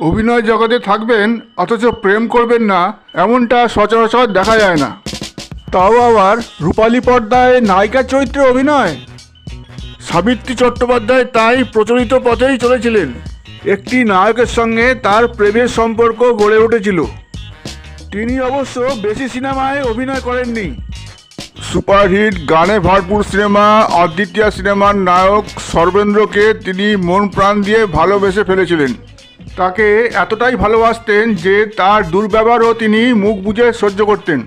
অভিনয় জগতে থাকবেন, অথচ প্রেম করবেন না, এমনটা সচরাচর দেখা যায় না। তাও আবার রূপালী পর্দায় নায়িকা চরিত্রে অভিনয়? সাবিত্রী চট্টোপাধ্যায় তাই প্রচলিত পথেই চলেছিলেন। একটি নায়কের সঙ্গে তার প্রেমের সম্পর্ক গড়ে উঠেছিল। তিনি অবশ্য বেশি সিনেমায় অভিনয় করেননি। সুপারহিট গানে ভরপুর সিনেমা অদ্বিতীয়া সিনেমার নায়ক সর্বেন্দ্রকে তিনি মন প্রাণ দিয়ে ভালোবেসে ফেলেছিলেন। তাকে এতটাই ভালোবাসতেন যে তার দুর্ব্যবহারও তিনি মুখ বুঝে সহ্য করতেন।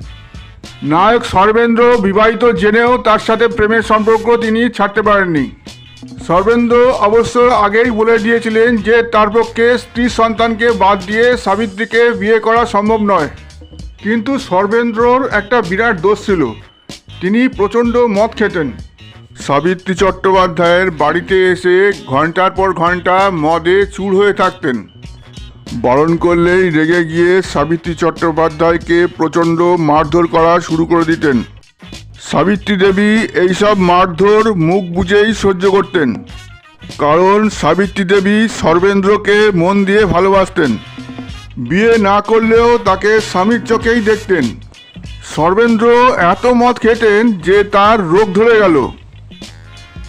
নায়ক সর্বেন্দ্র বিবাহিত জেনেও তার সাথে প্রেমের সম্পর্ক তিনি ছাড়তে পারেননি। সর্বেন্দ্র অবশ্য আগেই বলে দিয়েছিলেন যে তার পক্ষে স্ত্রী সন্তানকে বাদ দিয়ে সাবিত্রীকে বিয়ে করা সম্ভব নয়। কিন্তু সর্বেন্দ্রর একটা বিরাট দোষ ছিল। তিনি প্রচণ্ড মদ খেতেন। সাবিত্রী চট্টোপাধ্যায়ের বাড়িতে এসে ঘণ্টার পর ঘণ্টা মদে চুর হয়ে থাকতেন। বারণ করলেই রেগে গিয়ে সাবিত্রী চট্টোপাধ্যায়কে প্রচণ্ড মারধর করা শুরু করে দিতেন। সাবিত্রী দেবী এইসব মারধর মুখ বুঝেই সহ্য করতেন। কারণ সাবিত্রী দেবী সর্বেন্দ্রকে মন দিয়ে ভালোবাসতেন। বিয়ে না করলেও তাকে স্বামীর চোখেই দেখতেন। সর্বেন্দ্র এত মদ খেতেন যে তার রোগ ধরে গেল।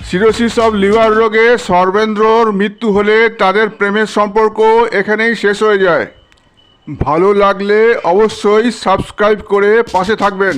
সিরোসিস অব লিভার রোগে সর্বেন্দ্রর মৃত্যু হলে তাদের প্রেমের সম্পর্ক এখানেই শেষ হয়ে যায়। ভালো লাগলে অবশ্যই সাবস্ক্রাইব করে পাশে থাকবেন।